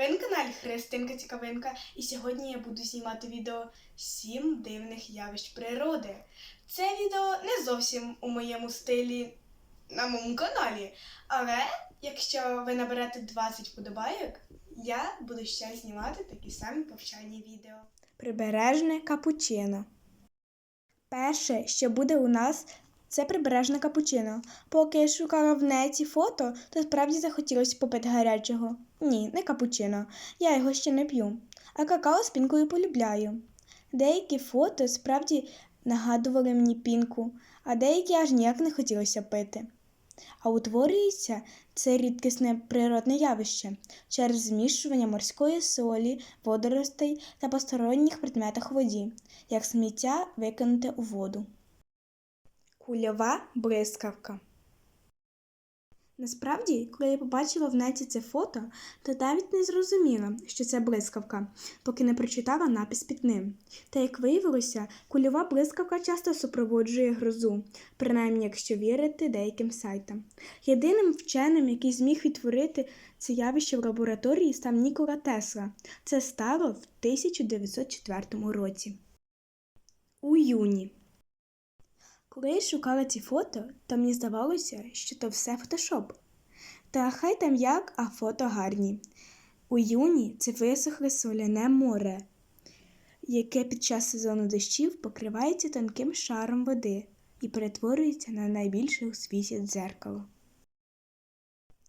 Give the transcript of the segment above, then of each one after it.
Ви на каналі Христинка Цікавинка, і сьогодні я буду знімати відео «7 дивних явищ природи. Це відео не зовсім у моєму стилі на моєму каналі, але якщо ви наберете 20 вподобайок, я буду ще знімати такі самі повчальні відео. Прибережне капучино. Перше, що буде у нас, це прибережне капучино. Поки я шукала в неті фото, то справді захотілося попити гарячого. Ні, не капучино. Я його ще не п'ю. А какао з пінкою полюбляю. Деякі фото справді нагадували мені пінку, а деякі аж ніяк не хотілося пити. А утворюється це рідкісне природне явище через змішування морської солі, водоростей та посторонніх предметах воді, як сміття викинуте у воду. Кульова блискавка. Насправді, коли я побачила в неті це фото, то навіть не зрозуміла, що це блискавка, поки не прочитала напис під ним. Та як виявилося, кульова блискавка часто супроводжує грозу, принаймні якщо вірити деяким сайтам. Єдиним вченим, який зміг відтворити це явище в лабораторії, став Нікола Тесла. Це стало в 1904 році. У юні. Коли я шукала ці фото, то мені здавалося, що то все фотошоп. Та хай там як, а фото гарні. У юні це висохле соляне море, яке під час сезону дощів покривається тонким шаром води і перетворюється на найбільше у світі дзеркало.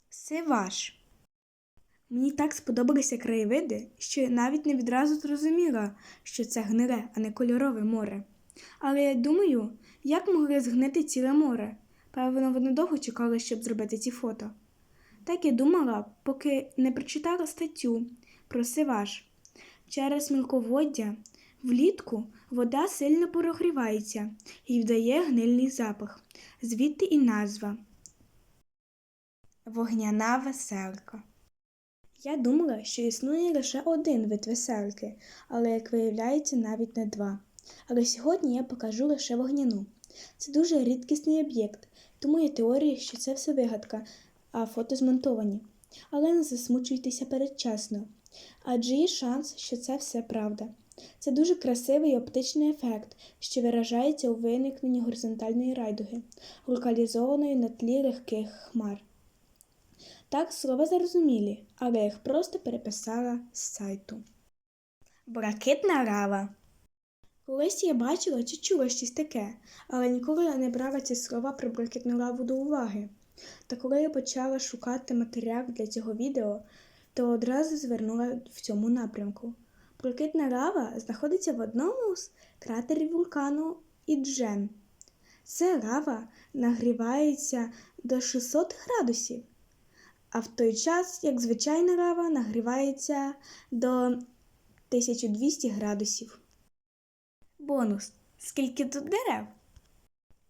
Сиваш. Мені так сподобалися краєвиди, що я навіть не відразу зрозуміла, що це гниле, а не кольорове море. Але я думаю, як могли згнити ціле море? Певно, вони довго чекали, щоб зробити ці фото. Так я думала, поки не прочитала статтю про сиваш. Через мілководдя влітку вода сильно прогрівається і вдає гнильний запах, звідти і назва Вогняна веселка. Я думала, що існує лише один вид веселки, але, як виявляється, навіть не два. Але сьогодні я покажу лише вогняну. Це дуже рідкісний об'єкт, тому є теорія, що це все вигадка, а фото змонтовані. Але не засмучуйтеся передчасно, адже є шанс, що це все правда. Це дуже красивий оптичний ефект, що виражається у виникненні горизонтальної райдуги, локалізованої на тлі легких хмар. Так, слова зрозумілі, але я їх просто переписала з сайту. Блакитна рава. Колись я бачила чи чула щось таке, але ніколи не брала ці слова про блакитну лаву до уваги. Та коли я почала шукати матеріал для цього відео, то одразу звернула в цьому напрямку. Блакитна лава знаходиться в одному з кратерів вулкану Іджен. Ця лава нагрівається до 600 градусів, а в той час, як звичайна лава, нагрівається до 1200 градусів. Бонус. Скільки тут дерев?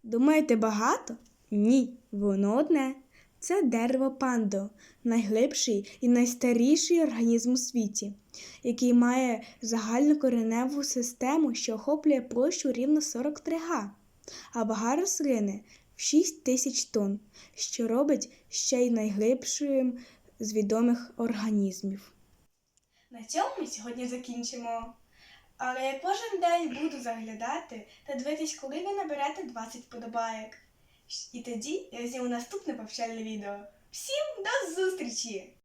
Думаєте, багато? Ні, воно одне. Це дерево пандо, найглибший і найстаріший організм у світі, який має загальну кореневу систему, що охоплює площу рівно 43 га, а вага рослини в 6 тисяч тонн, що робить ще й найглибшим з відомих організмів. На цьому ми сьогодні закінчимо. Але я кожен день буду заглядати та дивитись, коли ви наберете 20 вподобайок. І тоді я зніму наступне повчальне відео. Всім до зустрічі!